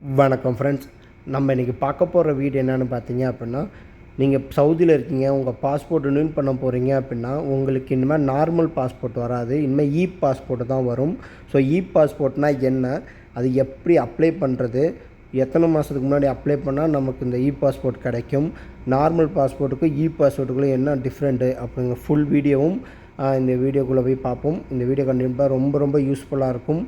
வணக்கம் ஃப்ரெண்ட்ஸ் நம்ம இன்றைக்கி பார்க்க போகிற வீடு என்னென்னு பார்த்தீங்க அப்படின்னா நீங்கள் சவுதியில் இருக்கீங்க உங்கள் பாஸ்போர்ட் ரினியூ பண்ண போகிறீங்க அப்படின்னா உங்களுக்கு இனிமேல் நார்மல் பாஸ்போர்ட் வராது. இனிமேல் இ பாஸ்போர்ட் தான் வரும். ஸோ இ பாஸ்போர்ட்னால் என்ன? அது எப்படி அப்ளை பண்ணுறது எத்தனை மாதத்துக்கு முன்னாடி அப்ளை பண்ணால் நமக்கு இந்த இ பாஸ்போர்ட் கிடைக்கும் நார்மல் பாஸ்போர்ட்டுக்கும் இ பாஸ்போர்ட்டுக்குள்ளே என்ன டிஃப்ரெண்ட்டு அப்படிங்கிற ஃபுல் வீடியோவும் இந்த வீடியோக்குள்ளே போய் பார்ப்போம். இந்த வீடியோ கண்டிப்பாக ரொம்ப ரொம்ப யூஸ்ஃபுல்லாக இருக்கும்.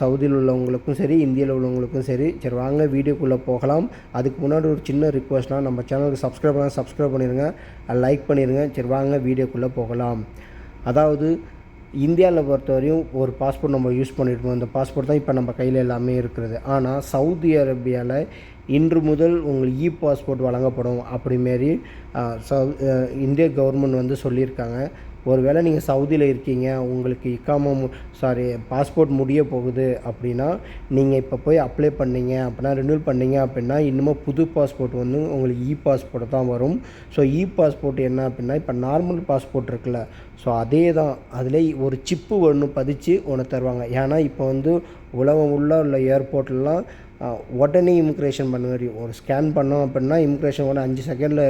சவுதியில் உள்ளவங்களுக்கும் சரி இந்தியாவில் உள்ளவங்களுக்கும் சரி சரி வாங்க வீடியோக்குள்ளே போகலாம். அதுக்கு முன்னாடி ஒரு சின்ன ரிக்வஸ்ட்னால் நம்ம சேனலுக்கு சப்ஸ்கிரைப் பண்ணால் சப்ஸ்கிரைப் பண்ணிடுங்க லைக் பண்ணிடுங்க சரி வாங்க வீடியோக்குள்ளே போகலாம். அதாவது இந்தியாவில் பொறுத்தவரையும் ஒரு பாஸ்போர்ட் நம்ம யூஸ் பண்ணிட்டு அந்த பாஸ்போர்ட் தான் இப்போ நம்ம கையில் எல்லாமே இருக்கிறது ஆனால் சவுதி அரேபியாவில் இன்று முதல் உங்களுக்கு இ பாஸ்போர்ட் வழங்கப்படும். அப்படி மாரி சவு இந்திய கவர்மெண்ட் வந்து சொல்லியிருக்காங்க. ஒருவேளை நீங்கள் சவுதியில் இருக்கீங்க உங்களுக்கு இக்காம சாரி பாஸ்போர்ட் முடிய போகுது அப்படின்னா நீங்கள் இப்போ போய் அப்ளை பண்ணீங்க அப்படின்னா ரினியூல் பண்ணீங்க அப்படின்னா இன்னமும் புது பாஸ்போர்ட் வந்து உங்களுக்கு இ பாஸ்போர்ட் தான் வரும். ஸோ இ பாஸ்போர்ட் என்ன அப்படின்னா இப்போ நார்மல் பாஸ்போர்ட் இருக்குல்ல ஸோ அதே தான் அதில் ஒரு சிப்பு ஒன்று பதிச்சு ஒன்று தருவாங்க. ஏன்னா இப்போ வந்து உலகம் உள்ள உள்ள ஏர்போர்ட்லாம் உடனே இமிக்ரேஷன் பண்ண மாதிரி ஒரு ஸ்கேன் பண்ணோம் அப்படின்னா இமிக்ரேஷன் உடனே அஞ்சு செகண்டில்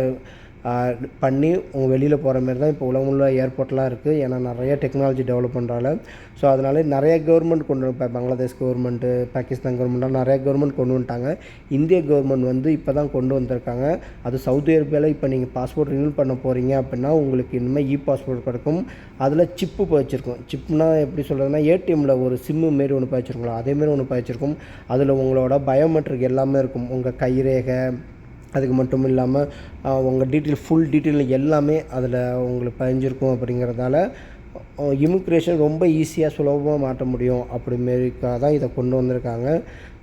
பண்ணி உங்கள் வெளியில் போகிற மாதிரி தான் இப்போ உலகம் உள்ள ஏர்போர்ட்லாம் இருக்குது ஏன்னா நிறைய டெக்னாலஜி டெவலப் பண்ணுறால ஸோ அதனால நிறைய கவர்மெண்ட் கொண்டு இப்போ பங்களாதேஷ் கவர்மெண்ட்டு பாகிஸ்தான் கவர்மெண்ட்லாம் நிறைய கவர்மெண்ட் கொண்டு வந்துட்டாங்க. இந்திய கவர்மெண்ட் வந்து இப்போ தான் கொண்டு வந்திருக்காங்க. அது சவுதி அரேபியாவில் இப்போ நீங்கள் பாஸ்போர்ட் ரினியூல் பண்ண போகிறீங்க அப்படின்னா உங்களுக்கு இனிமேல் இ பாஸ்போர்ட் கிடைக்கும். அதில் சிப்பு வச்சுருக்கும். சிப்னா எப்படி சொல்கிறதுனா ஏடிஎம்மில் ஒரு சிம்மு மாரி ஒன்று வச்சுருக்கோம் அதேமாரி ஒன்று பாய்ச்சிருக்கும். அதில் உங்களோட பயோமெட்ரிக் எல்லாமே இருக்கும். உங்கள் கைரேகை அதுக்கு மட்டும் இல்லாமல் உங்கள் டீட்டெயில் ஃபுல் டீட்டெயில் எல்லாமே அதில் உங்களுக்கு பதிஞ்சிருக்கும் அப்படிங்கிறதால இமிக்ரேஷன் ரொம்ப ஈஸியாக சுலபமாக மாற்ற முடியும் அப்படிமாரிக்காக தான் இதை கொண்டு வந்திருக்காங்க.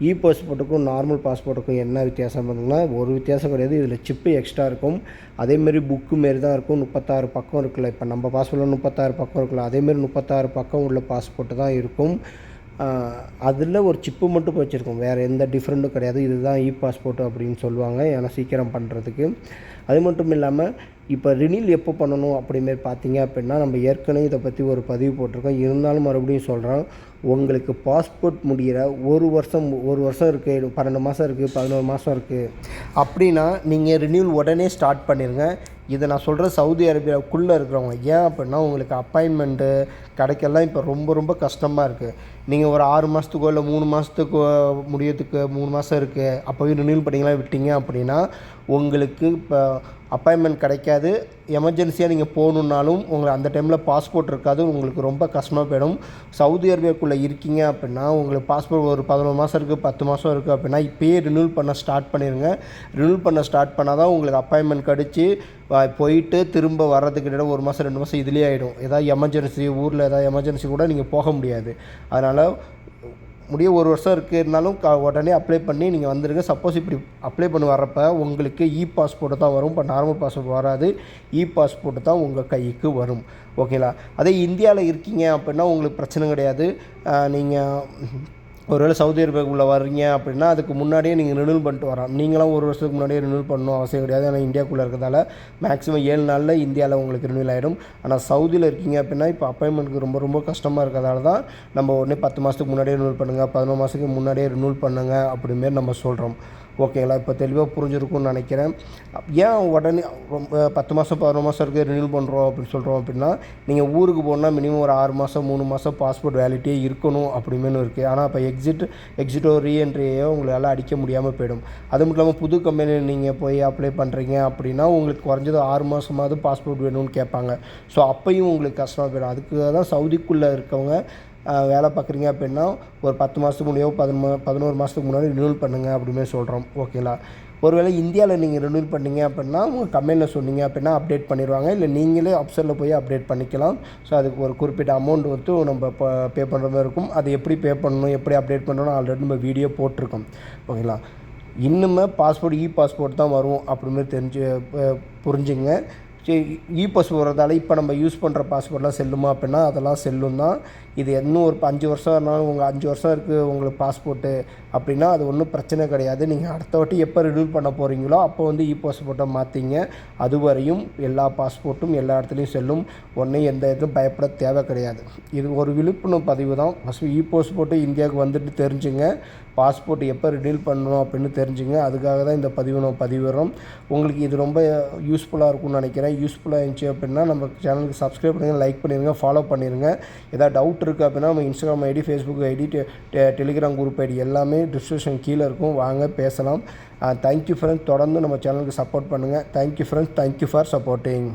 இ பாஸ்போர்ட்டுக்கும் நார்மல் பாஸ்போர்ட்டுக்கும் என்ன வித்தியாசம் பார்த்தீங்கன்னா ஒரு வித்தியாசம் கிடையாது. இதில் சிப்பு எக்ஸ்ட்ரா இருக்கும். அதேமாரி புக்கு மாரி தான் இருக்கும். முப்பத்தாறு பக்கம் இருக்குல்ல. இப்போ நம்ம பாஸ்போர்ட்டில் முப்பத்தாறு பக்கம் இருக்குல்ல. அதேமாரி முப்பத்தாறு பக்கம் உள்ள பாஸ்போர்ட்டு தான் இருக்கும். அதில் ஒரு சிப்பு மட்டும் வச்சுருக்கோம் வேறு எந்த டிஃப்ரெண்ட்டும் கிடையாது. இதுதான் இ பாஸ்போர்ட் அப்படின்னு சொல்லுவாங்க. ஏன்னா சீக்கிரம் பண்ணுறதுக்கு அது மட்டும் இல்லாமல் இப்போ ரினியூல் எப்போ பண்ணணும் அப்படிமாரி பார்த்தீங்க அப்படின்னா நம்ம ஏற்கனவே இதை பற்றி ஒரு பதிவு போட்டிருக்கோம். இருந்தாலும் மறுபடியும் சொல்கிறோம் உங்களுக்கு பாஸ்போர்ட் முடிகிற ஒரு வருஷம் ஒரு வருஷம் இருக்குது பன்னெண்டு மாதம் இருக்குது பதினோரு மாதம் இருக்குது அப்படின்னா நீங்கள் ரினியூல் உடனே ஸ்டார்ட் பண்ணிடுங்க இதை நான் சொல்கிறது சவுதி அரேபியாவுக்குள்ளே இருக்கிறவங்க ஏன் அப்படின்னா உங்களுக்கு அப்பாயின்மெண்ட்டு கிடைக்கலாம் இப்போ ரொம்ப ரொம்ப கஷ்டமாக இருக்குது நீங்கள் ஒரு ஆறு மாதத்துக்கோ இல்லை மூணு மாதத்துக்கோ முடியறதுக்கு மூணு மாதம் இருக்குது அப்போவே ரினியூல் பண்ணிங்களா விட்டீங்க அப்படின்னா உங்களுக்கு இப்போ அப்பாயின்மெண்ட் கிடைக்காது. எமர்ஜென்சியாக நீங்கள் போகணுன்னாலும் உங்களுக்கு அந்த டைமில் பாஸ்போர்ட் இருக்காது. உங்களுக்கு ரொம்ப கஷ்டமாக போயிடும். சவுதி அரேபியாக்குள்ளே இருக்கீங்க அப்படின்னா உங்களுக்கு பாஸ்போர்ட் ஒரு பதினோரு மாதம் இருக்குது பத்து மாதம் இருக்குது அப்படின்னா இப்போயே ரினியூல் பண்ண ஸ்டார்ட் பண்ணிடுங்க ரினியூல் பண்ண ஸ்டார்ட் பண்ணால் தான் உங்களுக்கு அப்பாயின்மெண்ட் கிடச்சி போயிட்டு திரும்ப வர்றதுக்கு இடையில ஒரு மாதம் ரெண்டு மாதம் இதுலேயே ஆகிடும் ஏதாவது எமர்ஜென்சி ஊரில் ஏதாவது எமர்ஜென்சி கூட நீங்கள் போக முடியாது. அதனால் முடிய ஒரு வருஷம் இருக்குது இருந்தாலும் க உடனே அப்ளை பண்ணி நீங்கள் வந்துடுங்க சப்போஸ் இப்படி அப்ளை பண்ணி வர்றப்ப உங்களுக்கு இ பாஸ்போர்ட்டு தான் வரும். இப்போ நார்மல் பாஸ்போர்ட் வராது. இ பாஸ்போர்ட்டு தான் உங்கள் கைக்கு வரும். ஓகேங்களா அதே இந்தியாவில் இருக்கீங்க அப்படின்னா உங்களுக்கு பிரச்சனை கிடையாது. நீங்கள் ஒருவேளை சவுதி அரேபியாவுக்குள்ளே வர்றீங்க அப்படின்னா அதுக்கு முன்னாடியே நீங்கள் ரினியூல் பண்ணிட்டு வரலாம் நீங்களாம் ஒரு வருஷத்துக்கு முன்னாடியே ரினியூல் பண்ணணும் அவசியம் கிடையாது. ஆனால் இந்தியாக்குள்ளே இருக்கிறதால மேக்ஸிமம் ஏழு நாளில் இந்தியாவில் உங்களுக்கு ரினியூல் ஆகிடும் ஆனால் சவுதியில் இருக்கீங்க அப்படின்னா இப்போ அப்பாயின்மெண்ட்டுக்கு ரொம்ப ரொம்ப கஷ்டமாக இருக்கிறதால தான் நம்ம உடனே பத்து மாதத்துக்கு முன்னாடியே ரினியூல் பண்ணுங்கள் பதினோரு மாதத்துக்கு முன்னாடியே ரினியூல் பண்ணுங்கள் அப்படிமாரி நம்ம சொல்கிறோம் ஓகேங்களா? இப்போ தெளிவாக புரிஞ்சிருக்கும்னு நினைக்கிறேன். ஏன் உடனே ரொம்ப பத்து மாதம் பதினொரு மாதம் இருக்குது ரினியூல் பண்ணுறோம் அப்படின்னு சொல்கிறோம் அப்படின்னா நீங்கள் ஊருக்கு போனால் மினிமம் ஒரு ஆறு மாதம் மூணு மாதம் பாஸ்போர்ட் வேலிட்டியே இருக்கணும் அப்படிமேனு இருக்குது ஆனால் இப்போ எக்ஸிட் எக்ஸிட்டோ ரீஎன்ட்ரியோ உங்களால் அடிக்க முடியாமல் போயிடும். அது மட்டும் இல்லாமல் புது கம்பெனியில் நீங்கள் போய் அப்ளை பண்ணுறீங்க அப்படின்னா உங்களுக்கு குறைஞ்சது ஆறு மாதமாவது பாஸ்போர்ட் வேணும்னு கேட்பாங்க. ஸோ அப்பையும் உங்களுக்கு கஷ்டமாக போயிடும். அதுக்கு தான் சவுதிக்குள்ளே இருக்கவங்க வேலை பார்க்குறீங்க அப்படின்னா ஒரு பத்து மாதத்துக்கு முன்னாடியோ பதினொன்று பதினோரு மாதத்துக்கு முன்னாடி ரினியூல் பண்ணுங்கள் அப்படின்னு சொல்கிறோம் ஓகேங்களா ஒருவேளை இந்தியாவில் நீங்கள் ரினியூல் பண்ணீங்க அப்படின்னா உங்கள் கம்பெனியில் சொன்னீங்க அப்படின்னா அப்டேட் பண்ணிடுவாங்க. இல்லை நீங்களே அப்சரில் போய் அப்டேட் பண்ணிக்கலாம். ஸோ அதுக்கு ஒரு குறிப்பிட்ட அமௌண்ட் வந்து நம்ம இப்போ பே பண்ணுற மாதிரி இருக்கும். அது எப்படி பே பண்ணணும் எப்படி அப்டேட் பண்ணணும் ஆல்ரெடி நம்ம வீடியோ போட்டிருக்கோம். ஓகேங்களா இன்னுமே பாஸ்போர்ட் இ பாஸ்போர்ட் தான் வரும் அப்படின்னு தெரிஞ்சு புரிஞ்சுங்க. சரி இ பாஸ்போர்ட் வரதால் இப்போ நம்ம யூஸ் பண்ணுற பாஸ்போர்ட்லாம் செல்லுமா அப்படின்னா அதெல்லாம் செல்லும் தான். இது இன்னும் ஒரு அஞ்சு வருஷம் இருந்தாலும் உங்கள் அஞ்சு வருஷம் இருக்குது உங்களுக்கு பாஸ்போர்ட்டு அப்படின்னா அது ஒன்றும் பிரச்சனை கிடையாது. நீங்கள் அடுத்த வாட்டி எப்போ ரினியூல் பண்ண போகிறீங்களோ அப்போ வந்து இ பாஸ்போர்ட்டை மாற்றிங்க அதுவரையும் எல்லா பாஸ்போர்ட்டும் எல்லா இடத்துலையும் செல்லும். ஒன்றும் எந்த இதுவும் பயப்பட தேவை கிடையாது. இது ஒரு விழிப்புணர்வு பதிவு தான். ஃபஸ்ட்டு இ பாஸ்போர்ட்டு இந்தியாவுக்கு வந்துட்டு தெரிஞ்சுங்க. பாஸ்போர்ட் எப்போ ரினியூல் பண்ணணும் அப்படின்னு தெரிஞ்சுங்க. அதுக்காக தான் இந்த பதிவு நம்ம பதிவிடுறோம். உங்களுக்கு இது ரொம்ப யூஸ்ஃபுல்லாக இருக்கும்னு நினைக்கிறேன். யூஸ்ஃபுல்லாக இருந்துச்சு அப்படின்னா நம்ம சேனலுக்கு சப்ஸ்கிரைப் பண்ணுங்கள் லைக் பண்ணிடுங்க ஃபாலோ பண்ணிடுங்க ஏதாவது டவுட் இருக்குது அப்படின்னா நம்ம Instagram ID Facebook ID Telegram group ID எல்லாமே டிஸ்கிரிப்ஷன் கீழே இருக்கும். வாங்க பேசலாம். தேங்க்யூ ஃப்ரெண்ட்ஸ் தொடர்ந்து நம்ம சேனலுக்கு சப்போர்ட் பண்ணுங்கள் thank you friends thank you for supporting